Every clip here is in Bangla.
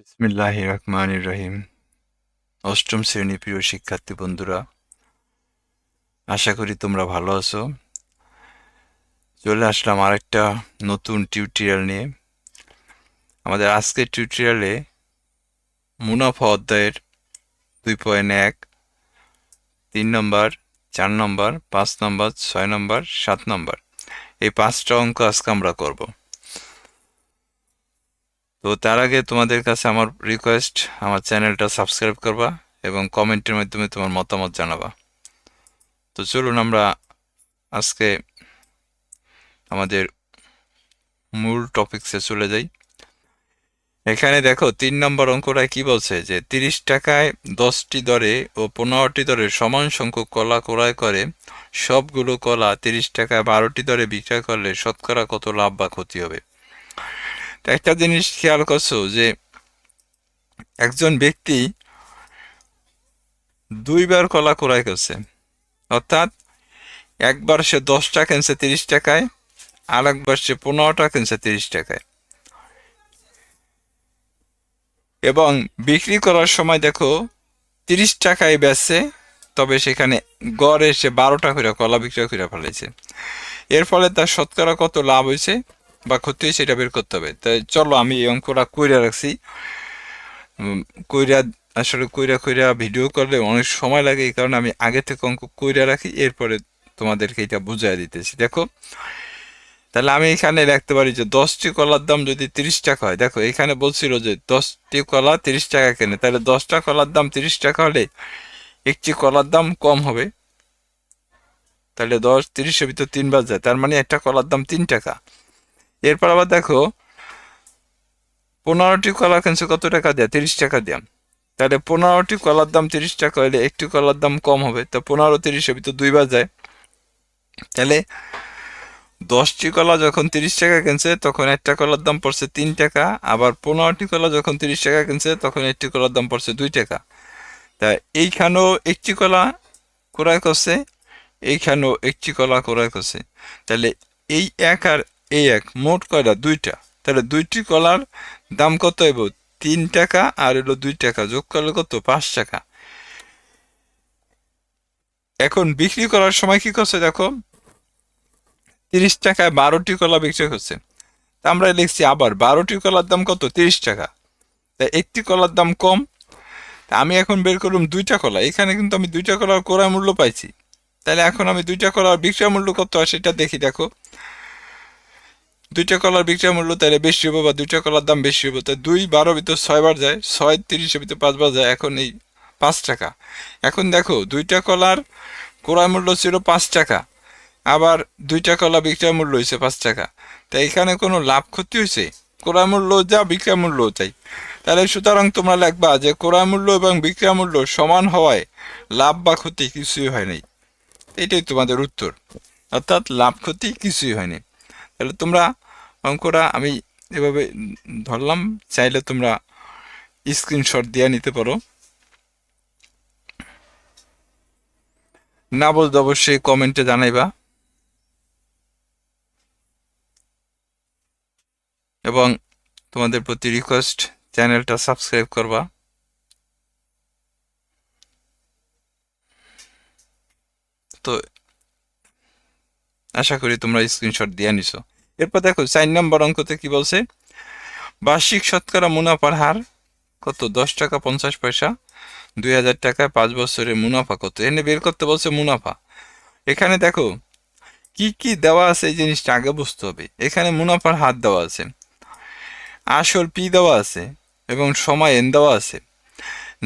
রহমান রহিম অষ্টম শ্রেণি প্রিয় শিক্ষার্থী বন্ধুরা, আশা করি তোমরা ভালো আছো। চলে আসলাম আরেকটা নতুন টিউটোরিয়াল নিয়ে। আমাদের আজকের টিউটোরিয়ালে মুনাফা অধ্যায়ের দুই পয়েন্ট এক, তিন নম্বর, চার নম্বর, পাঁচ নম্বর, ছয় নম্বর, সাত নম্বর, এই পাঁচটা অঙ্ক আজকে আমরা করব। তো তার আগে তোমাদের কাছে আমার রিকোয়েস্ট আমার চ্যানেলটা সাবস্ক্রাইব করবা এবং কমেন্টের মাধ্যমে তোমার মতামত জানাবা। তো চলুন আমরা আজকে আমাদের মূল টপিকসে চলে যাই। এখানে দেখো, তিন নম্বর অঙ্কটা কি বলছে যে, তিরিশ টাকায় দশটি দরে ও পনেরোটি দরে সমান সংখ্যক কলা ক্রয় করে, সবগুলো কলা তিরিশ টাকায় বারোটি দরে বিক্রয় করলে শতকরা কত লাভ বা ক্ষতি হবে? একটা জিনিস খেয়াল করছ যে একজন ব্যক্তি দুইবার কলা ক্রয় করছে। অর্থাৎ একবার সে দশটা কিনছে তিরিশ টাকায় আর একবার সে পনেরোটা কিনছে তিরিশ টাকায়। এবং বিক্রি করার সময় দেখো তিরিশ টাকায় বেচছে, তবে সেখানে গড়ে সে বারোটা করে কলা বিক্রয় করে ফেলেছে। এর ফলে তার শতকরা কত লাভ হয়েছে? বা ক্ষতি এটা বের করতে হবে। তাই চলো, আমি এই অঙ্কটা কইরা রাখছি। কইরা, আসলে কইরা কইরা ভিডিও করলে অনেক সময় লাগে, এই কারণে আমি আগে থেকে অঙ্ক কইরা রাখি, এরপরে তোমাদেরকে এটা বুঝাই দিতেছি। দেখো, তাহলে আমি এখানে লিখতে পারি যে, দশটি কলার দাম যদি তিরিশ টাকা হয়, দেখো, এখানে বলছিল যে, দশটি কলা তিরিশ টাকা কেনে, তাহলে দশটা কলার দাম তিরিশ টাকা হলে একটি কলার দাম কম হবে। তাহলে দশ, তিরিশের ভিতর তিনবার যায়, তার মানে একটা কলার দাম তিন টাকা। এরপর আবার দেখো, পনেরোটি কলা কিনছে কত টাকা দেয়? তিরিশ টাকা দেয়া। তাহলে পনেরোটি কলার দাম তিরিশ টাকা হলে একটি কলার দাম কম হবে। তো পনেরো তিরিশের ভিতর দুইবার যায়। তাহলে দশটি কলা যখন তিরিশ টাকা কিনছে, তখন একটা কলার দাম পড়ছে তিন টাকা। আবার পনেরোটি কলা যখন তিরিশ টাকা কিনছে, তখন একটি কলার দাম পড়ছে দুই টাকা। তা এইখানেও একটি কলা ক্রয় করছে, এইখানেও একটি কলা ক্রয় করছে। তাহলে এই এক আর এই এক, মোট কয়টা দুইটা। তাহলে দুইটি কলার দাম কত হইব? তিন টাকা, আর হলো দুই টাকা। যোগ করলে কত? পাঁচ টাকা। এখন বিক্রি করার সময় কি করছে দেখো? তিরিশ টাকায় বারোটি কলা বিক্রি করছে। তা আমরা লিখছি আবার, বারোটি কলার দাম কত? তিরিশ টাকা। তা একটি কলার দাম কম। তা আমি এখন বের করলাম দুইটা কলা। এখানে কিন্তু আমি দুইটা কলার ক্রয় মূল্য পাইছি। তাহলে এখন আমি দুইটা কলার বিক্রয় মূল্য কত সেটা দেখি দেখো। দুইটা কলার বিক্রয় মূল্য তাহলে বেশি হব বা দুইটা কলার দাম বেশি হব তাই দুই বারো ভিতর ছয়বার যায়, ছয় তিরিশের ভিতর পাঁচবার যায়, এখন এই পাঁচ টাকা। এখন দেখো দুইটা কলার ক্রয় মূল্য ছিল পাঁচ টাকা, আবার দুইটা কলা বিক্রয় মূল্য হয়েছে পাঁচ টাকা। তাই এখানে কোনো লাভ ক্ষতি হয়েছে ক্রয় মূল্য যা বিক্রয় মূল্য তাই। তাহলে সুতরাং তোমরা লিখবা যে ক্রয় মূল্য এবং বিক্রয় মূল্য সমান হওয়ায় লাভ বা ক্ষতি কিছুই হয় নাই। এটাই তোমাদের উত্তর। অর্থাৎ লাভ ক্ষতি কিছুই হয়নি তাহলে তোমরা অঙ্কটা আমি এভাবে ধরলাম। চাইলে তোমরা স্ক্রিনশট দিয়ে নিতে পারো। না বলতে অবশ্যই কমেন্টে জানাইবা। এবং তোমাদের প্রতি রিকোয়েস্ট চ্যানেলটা সাবস্ক্রাইব করবা। তো আশা করি তোমরা স্ক্রিনশট দিয়ে নিছো। এরপর দেখো, চার নম্বর অঙ্কতে কি বলছে? বার্ষিক শতকরা মুনাফার হার কত? দশ টাকা পঞ্চাশ পয়সা, দুই হাজার টাকায় পাঁচ বছরের মুনাফা কত? এনে বের করতে বলছে মুনাফা। এখানে দেখো, কি কি দেওয়া আছে এই জিনিসটা আগে বুঝতে হবে। এখানে মুনাফার হার দেওয়া আছে, আসল পি দেওয়া আছে এবং সময় এন দেওয়া আছে।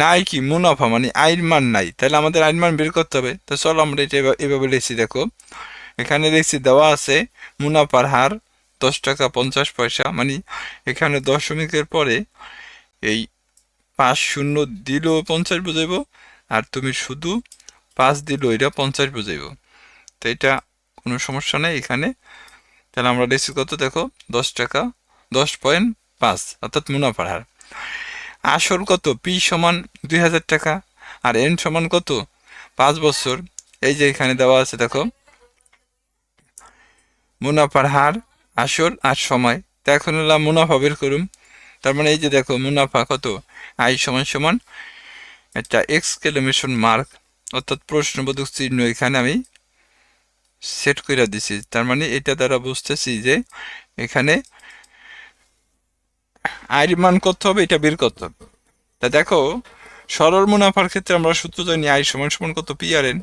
নাই কি মুনাফা মানে আইন মান নাই। তাহলে আমাদের আইন মান বের করতে হবে। তো চলো আমরা এটা এভাবে লিখছি, দেখো। এখানে দেখছি দেওয়া আছে মুনাফার হার দশ টাকা পঞ্চাশ পয়সা। মানে এখানে দশমিকের পরে এই পাঁচ শূন্য দিলেও পঞ্চাশ বোঝাইব আর তুমি শুধু পাঁচ দিল এটা পঞ্চাশ বোঝাইব। তো এটা কোনো সমস্যা নেই এখানে। তাহলে আমরা লিখছি কত দেখো? দশ টাকা, দশ পয়েন্ট পাঁচ, অর্থাৎ মুনাফার হার। আসল কত? পি সমান দুই হাজার টাকা। আর এন সমান কত? পাঁচ বছর। এই যে এখানে দেওয়া আছে দেখো। মুনাফার হার আসল আর সময়। তা এখন হলাম মুনাফা বের করুম তার মানে এই যে দেখো মুনাফা কত? আই সমান সমান একটা এক্সক্লেমেশন মার্ক অর্থাৎ প্রশ্নবোধক চিহ্ন এখানে আমি সেট করে দিছি। তার মানে এটা দ্বারা বুঝতেছি যে এখানে আয়ের মান করতে হবে, এটা বের করতে হবে। তা দেখো, সরল মুনাফার ক্ষেত্রে আমরা সূত্র জানি আয় সমান সমান কত? পি আর এন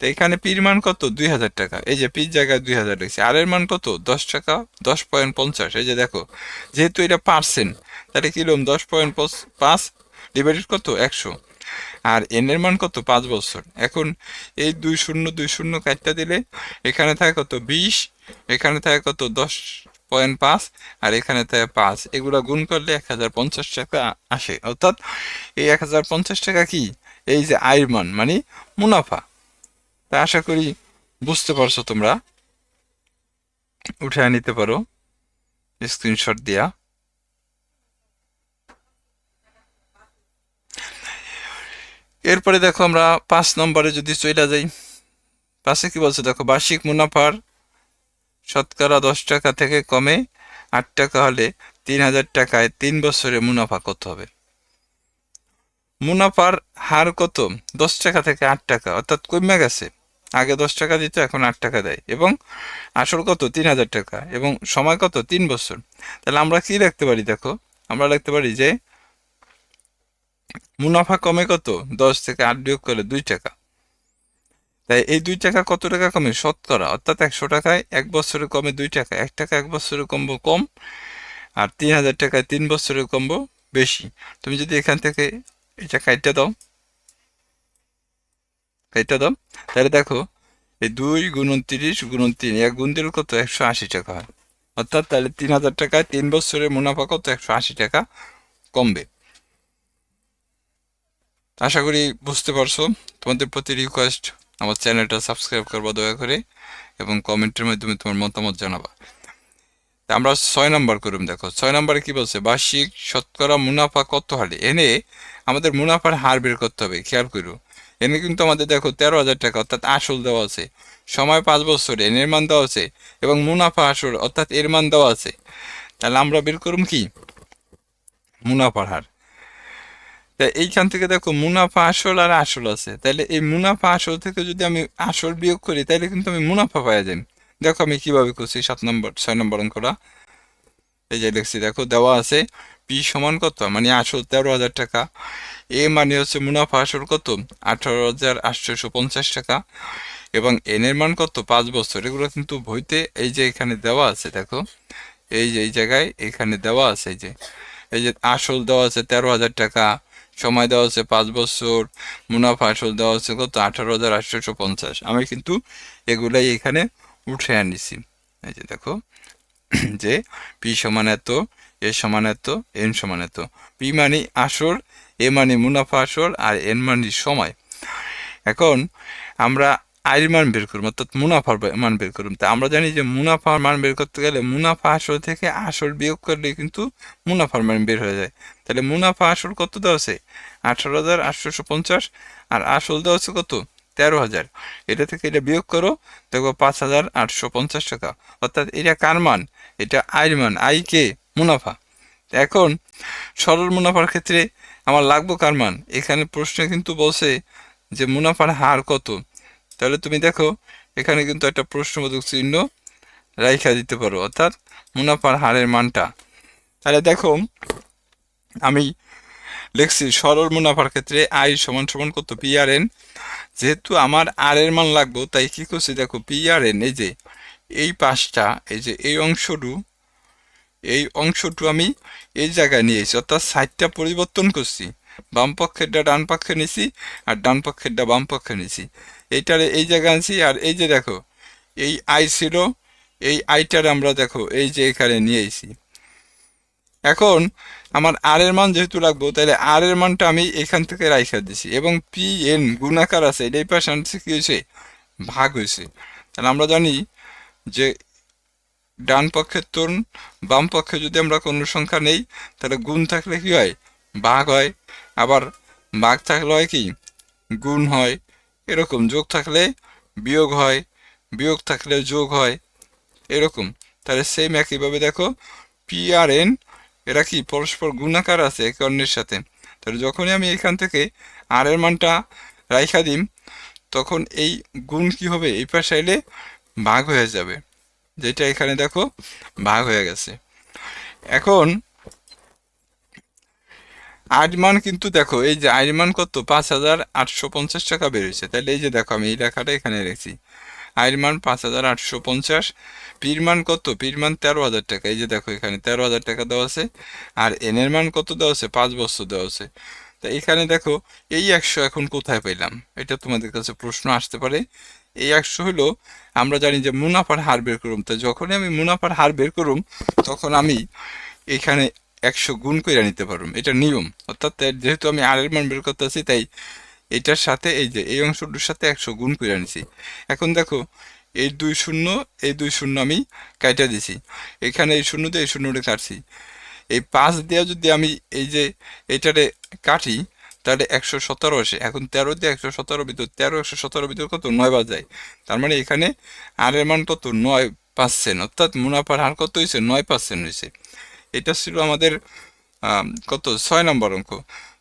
তো এখানে পির মান কত? দুই হাজার টাকা। এই যে পির জায়গায় দুই হাজার রয়েছে আর এর মান কত? দশ টাকা, দশ পয়েন্ট পঞ্চাশ। এই যে দেখো, যেহেতু এটা পার্সেন্ট, তাহলে কিরম দশ পয়েন্ট পাঁচ ডিভাইডেড কত? একশো। আর এন এর মান কত? পাঁচ বছর। এখন এই দুই শূন্য দুই শূন্য কাটটা দিলে এখানে থাকে কত? বিশ, এখানে থাকে কত? দশ পয়েন্ট পাঁচ, আর এখানে থাকে পাঁচ। এগুলো গুণ করলে এক হাজার পঞ্চাশ টাকা আসে। অর্থাৎ এই এক হাজার পঞ্চাশ টাকা কি? এই যে আয়ের মান মানে মুনাফা। তা আশা করি বুঝতে পারছ তোমরা। উঠে নিতে পারো। স্ক্রিনশট দিয়া। এরপরে দেখো আমরা পাঁচ নম্বরে যদি চলে যাই, পাশে কি বলছে? দেখো, বার্ষিক মুনাফার শতকরা দশ টাকা থেকে কমে আট টাকা হলে তিন হাজার টাকায় তিন বছরে মুনাফা কত হবে? মুনাফার হার কত? দশ টাকা থেকে আট টাকা, অর্থাৎ কমে গেছে। আগে দশ টাকা দিত, এখন আট টাকা দেয়। এবং আসল কত? তিন হাজার টাকা। এবং সময় কত? তিন বছর। তাহলে আমরা কি লিখতে পারি? দেখো, আমরা লিখতে পারি যে মুনাফা কমে কত? দশ থেকে আট বিয়োগ করলে দুই টাকা। তাই এই দুই টাকা কত টাকা কমে? শতকরা অর্থাৎ একশো টাকায় এক বছরে কমে দুই টাকা। এক টাকা এক বছরে কমবো কম, আর তিন হাজার টাকায় তিন বছরে কমবো বেশি। তুমি যদি এখান থেকে এটা কাইটটা দাও কাইটটা দাও তাহলে দেখো, এই দুই গুণন তিরিশ গুণন তিন, এক গুণ দিলে কত? একশো আশি টাকা হয়। অর্থাৎ তাহলে তিন হাজার টাকায় তিন বছরের মুনাফা কত? একশো আশি টাকা কমবে। আশা করি বুঝতে পারছ। তোমাদের প্রতি রিকোয়েস্ট আমার চ্যানেলটা সাবস্ক্রাইব করবা দয়া করে, এবং কমেন্টের মাধ্যমে তোমার মতামত জানাবা। তা আমরা ছয় নম্বর করুন, দেখো। ছয় নম্বরে কি বলছে? বার্ষিক শতকরা মুনাফা কত হারে? এনে আমাদের মুনাফার হার বের করতে হবে, খেয়াল করো। এনে কিন্তু আমাদের দেখো তেরো হাজার টাকা, অর্থাৎ আসল দেওয়া আছে। সময় পাঁচ বছর এনের মান দেওয়া আছে এবং মুনাফা আসল, অর্থাৎ এর মান দেওয়া আছে। তাহলে আমরা বের করুম কি? মুনাফার হার। তা এইখান থেকে দেখো মুনাফা আসল আর আসল আছে। তাহলে এই মুনাফা আসল থেকে যদি আমি আসল বিয়োগ করি, তাহলে কিন্তু আমি মুনাফা পাওয়া যাই দেখো আমি কীভাবে করছি, সাত নম্বর, ছয় নম্বর অঙ্কটা। এই যে দেখছি, দেখো দেওয়া আছে পি সমান কত? মানে আসল তেরো হাজার টাকা। এ মানে হচ্ছে মুনাফা আসল কত? আঠারো হাজার আটশোশো পঞ্চাশ টাকা। এবং এন এর মান কত? পাঁচ বছর। এগুলো কিন্তু বইতে এই যে এখানে দেওয়া আছে, দেখো। এই যে, এই জায়গায় এখানে দেওয়া আছে, এই যে। এই যে আসল দেওয়া আছে তেরো হাজার টাকা, সময় দেওয়া আছে পাঁচ বছর, মুনাফা আসল দেওয়া আছে কত? আঠারো হাজার আটশোশো পঞ্চাশ। আমি কিন্তু এগুলাই এখানে উঠে আনিছি। এই যে, দেখো। যে পি সমান এত, এ সমান এত, এন সমান এত। পি মানে আসল, এ মানে মুনাফা আসল, আর এন মানে সময়। এখন আমরা আয়ের মান বের করুম অর্থাৎ মুনাফার মান বের করুম তা আমরা জানি যে মুনাফার মান বের করতে গেলে মুনাফা আসল থেকে আসল বিয়োগ করলে কিন্তু মুনাফার মান বের হয়ে যায়। তাহলে মুনাফা আসল কত দেওয়া আছে? আঠারো হাজার আটশোশো পঞ্চাশ, আর আসল দেওয়া আছে কত? তেরো হাজার। এটা থেকে এটা বিয়োগ করো, দেখো পাঁচ হাজার আটশো পঞ্চাশ টাকা। অর্থাৎ এটা কার মান? এটা আয়ের মান আই কে? মুনাফা। এখন সরল মুনাফার ক্ষেত্রে আমার লাগবো কার মান? এখানে প্রশ্নে কিন্তু বলছে যে মুনাফার হার কত? তাহলে তুমি দেখো, এখানে কিন্তু একটা প্রশ্নবোধক চিহ্ন রাইখা দিতে পারো, অর্থাৎ মুনাফার হারের মানটা। তাহলে দেখো, আমি লিখছি, সরল মুনাফার ক্ষেত্রে আই সমান সমান কত? পি আর এন যেহেতু আমার আর এর মান লাগবো, তাই কি করছি? দেখো পি আর এন এই যে, এই পাশটা এই যে, এই অংশটু এই অংশটু আমি এই জায়গায় নিয়ে এসেছি অর্থাৎ সাইডটা পরিবর্তন করছি। বাম পক্ষেরটা ডান পক্ষে নিছি, আর ডান পক্ষেরটা বাম পক্ষে নিছি। এইটারে এই জায়গায় আনছি, আর এই যে দেখো, এই আই ছিল, এই আইটার আমরা দেখো, এই যে এখানে নিয়ে এসেছি এখন আমার আর এর মান যেহেতু লাগবো তাহলে আর এর মানটা আমি এখান থেকে রাইখা দিছি এবং পি এন গুণাকার আছে এই পাশে আনছে কি হয়েছে? ভাগ হয়েছে। তাহলে আমরা জানি যে ডান পক্ষের তরুণ, বাম পক্ষে যদি আমরা কোনো সংখ্যা নেই, তাহলে গুণ থাকলে কি হয়? ভাগ হয়। আবার ভাগ থাকলে হয় কি? গুণ হয়। এরকম যোগ থাকলে বিয়োগ হয়, বিয়োগ থাকলে যোগ হয়। এরকম। তাহলে সেম একইভাবে দেখো পি আর এন এরা কি পরস্পর গুণাকার আছে একে অন্যের সাথে? তাহলে যখনই আমি এখান থেকে আর এর মানটা রাইখা দিম, তখন এই গুণ কি হবে? এই পাশে এলে ভাগ হয়ে যাবে। যেটা এখানে দেখো, ভাগ হয়ে গেছে। এখন আয়ের মান কিন্তু দেখো, এই যে আয়ের মান কত? পাঁচ হাজার আটশো পঞ্চাশ টাকা বেরোচ্ছে তাহলে এই যে দেখো, আমি এই লেখাটা এখানে রেখেছি। আয়ের মান পাঁচ হাজার আটশো পঞ্চাশ, পির মান কত? পির মান তেরো হাজার টাকা। এই যে দেখো এখানে তেরো হাজার টাকা দেওয়া আছে, আর এনের মান কত দেওয়া আছে? পাঁচ বছর দেওয়া আছে। তা এখানে দেখো, এই একশো এখন কোথায় পেলাম এটা তোমাদের কাছে প্রশ্ন আসতে পারে। এই একশো হলো, আমরা জানি যে মুনাফার হার বের করুম। তো যখনই আমি মুনাফার হার বের করুম, তখন আমি এখানে একশো গুণ করে নিতে পারুম। এটা নিয়ম। অর্থাৎ যেহেতু আমি আর এর মান বের করতেছি, তাই এটার সাথে এই যে, এই অংশটার সাথে একশো গুণ করে নিছি এখন দেখো, এই দুই শূন্য, এই দুই শূন্য আমি কাইটা দিছি। এখানে এই শূন্য দিয়ে এই শূন্যটা কাটছি। এই পাঁচ দিয়ে যদি আমি এই যে এইটারে কাটি, তাহলে একশো সতেরো আসে। এখন তেরো দিয়ে একশো সতেরো ভিতর, তেরো একশো সতেরো ভিতর কত? নয় বাজায় তার মানে এখানে আর এর মান কত? নয় পার্সেন্ট। অর্থাৎ মুনাফার হার কত হয়েছে নয় পার্সেন্ট হয়েছে এটা ছিল আমাদের কত? ছয় নম্বর অঙ্ক।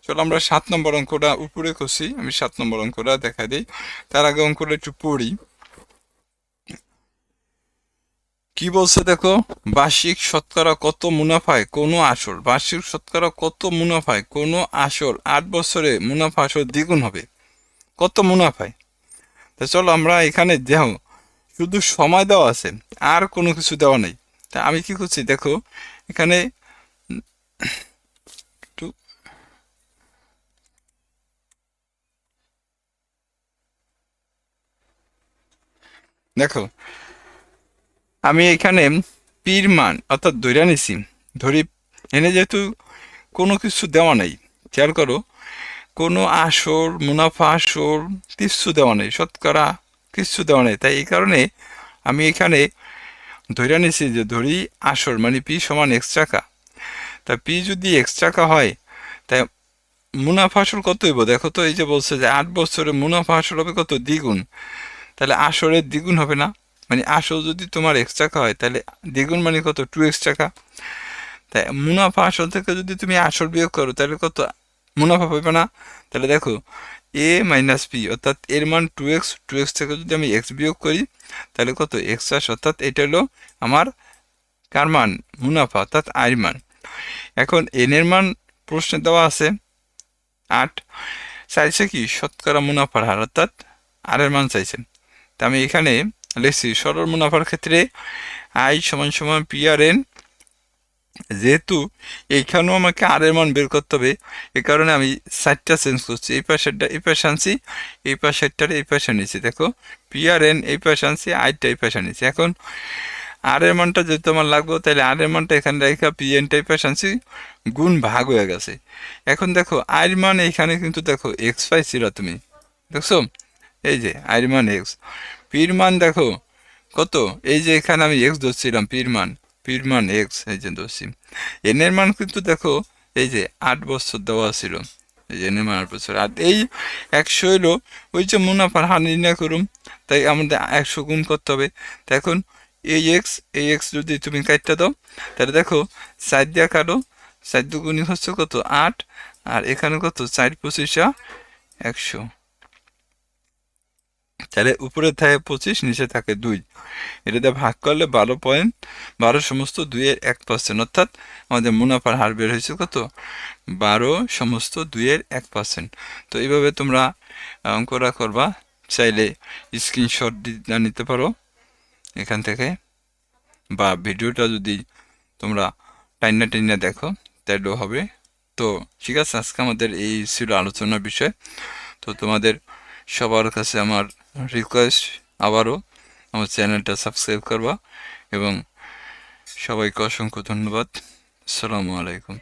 চলো আমরা সাত নম্বর অঙ্কটা উপরে করছি আমি সাত নম্বর অঙ্কটা দেখা দিই। তার আগে অঙ্কটা একটু পড়ি। কি বলছে দেখো? বার্ষিক শতকরা কত মুনাফায় কোনো আসল বার্ষিক শতকরা কত মুনাফায় কোনো আসল আট বছরে মুনাফা আসল দ্বিগুণ হবে। কত মুনাফায়? তা চলো আমরা এখানে দেখো, শুধু সময় দেওয়া আছে, আর কোনো কিছু দেওয়া নেই। তা আমি কি করছি দেখো, এখানে একটু দেখো, আমি এখানে পীর মান অর্থাৎ ধৈরা নিছি। ধরি, এনে যেহেতু কোনো কিছু দেওয়া নেই, খেয়াল করো, কোনো আসর, মুনাফা আসর কিচ্ছু দেওয়া নেই, শতকরা কিচ্ছু দেওয়া নেই। তাই এই কারণে আমি এখানে ধৈরা নিছি যে ধরি আসর মানে পি সমান এক্স টাকা। তা পি যদি এক্স টাকা হয় তাই মুনাফা আসর কত হইব? দেখো তো, এই যে বলছে যে আট বছরে মুনাফা আসর হবে কত? দ্বিগুণ। তাহলে আসরের দ্বিগুণ হবে না? মানে আসল যদি তোমার এক্স টাকা হয়, তাহলে দ্বিগুণ মানে কত? টু এক্স টাকা। তাই মুনাফা আসল থেকে যদি তুমি আসল বিয়োগ করো, তাহলে কত? মুনাফা পাবে না? তাহলে দেখো এ মাইনাস পি অর্থাৎ এর মান টু এক্স টু এক্স থেকে যদি আমি এক্স বিয়োগ করি, তাহলে কত? এক্স আস অর্থাৎ এটা হলো আমার কার মান? মুনাফা, অর্থাৎ আয়ের মান। এখন এনের মান প্রশ্নে দেওয়া আছে, আট। চাইছে কি? শতকরা মুনাফার হার, অর্থাৎ আরের মান চাইছে। তা আমি এখানে লিখছি, সরল মুনাফার ক্ষেত্রে আই সমান সমান পি আর এন। যেহেতু এইখানেও আমাকে আর এর মান বের করতে হবে, এ কারণে আমি সাইডটা চেঞ্জ করছি। এই পাশেরটা, এই পাশে আনছি, এই পাশেরটার এই পাশে নিয়েছি। দেখো, পি আর এন এই পাশে আনছি, আইটা এই পাশে নিয়েছি। এখন আর এর মানটা যেহেতু আমার লাগবে, তাহলে আর এর মানটা এখানে রেখা পি এনটা এই পাশে আনছি, গুণ ভাগ হয়ে গেছে। এখন দেখো আয়ের মান এইখানে কিন্তু দেখো এক্স পাইছিল তুমি। দেখছ? এই যে আয়ের মান এক্স পির মান দেখো, কত? এই যে এখানে আমি এক্স ধরছিলাম পির মান পির মান এক্স এই যে ধরছি। এনের মান কিন্তু দেখো, এই যে আট বছর দেওয়া ছিল। এই যে এনের মান আট বছর। আর এই একশো এলো ওই যে মুনাফার হার নির্ণয় করুম তাই আমাদের একশো গুণ করতে হবে। এখন এই এক্স এই এক্স যদি তুমি কাটতে দাও, তাহলে দেখো সাইড দিয়া কাটো। সাইড দুগুণি হচ্ছে কত? আট। আর এখানে কত? চার পঁচিশা একশো। তাহলে উপরে থাকে পঁচিশ, নিচে থাকে দুই। এটাতে ভাগ করলে বারো পয়েন্ট বারো সমস্ত দুইয়ের এক পার্সেন্ট অর্থাৎ আমাদের মুনাফার হার বের হয়েছে কত? বারো সমস্ত দুইয়ের এক পার্সেন্ট তো এইভাবে তোমরা অঙ্করা করবা। চাইলে স্ক্রিনশট নিতে পারো। এখান থেকে। বা ভিডিওটা যদি তোমরা টাইনা টাইনা দেখো তাহলেও হবে। তো ঠিক আছে, আজকে আমাদের এই ছিল আলোচনার বিষয়। তো তোমাদের সবার কাছে আমার রিকোয়েস্ট আবারও আমার চ্যানেলটা সাবস্ক্রাইব করবা এবং সবাইকে অসংখ্য ধন্যবাদ। আসসালামু আলাইকুম।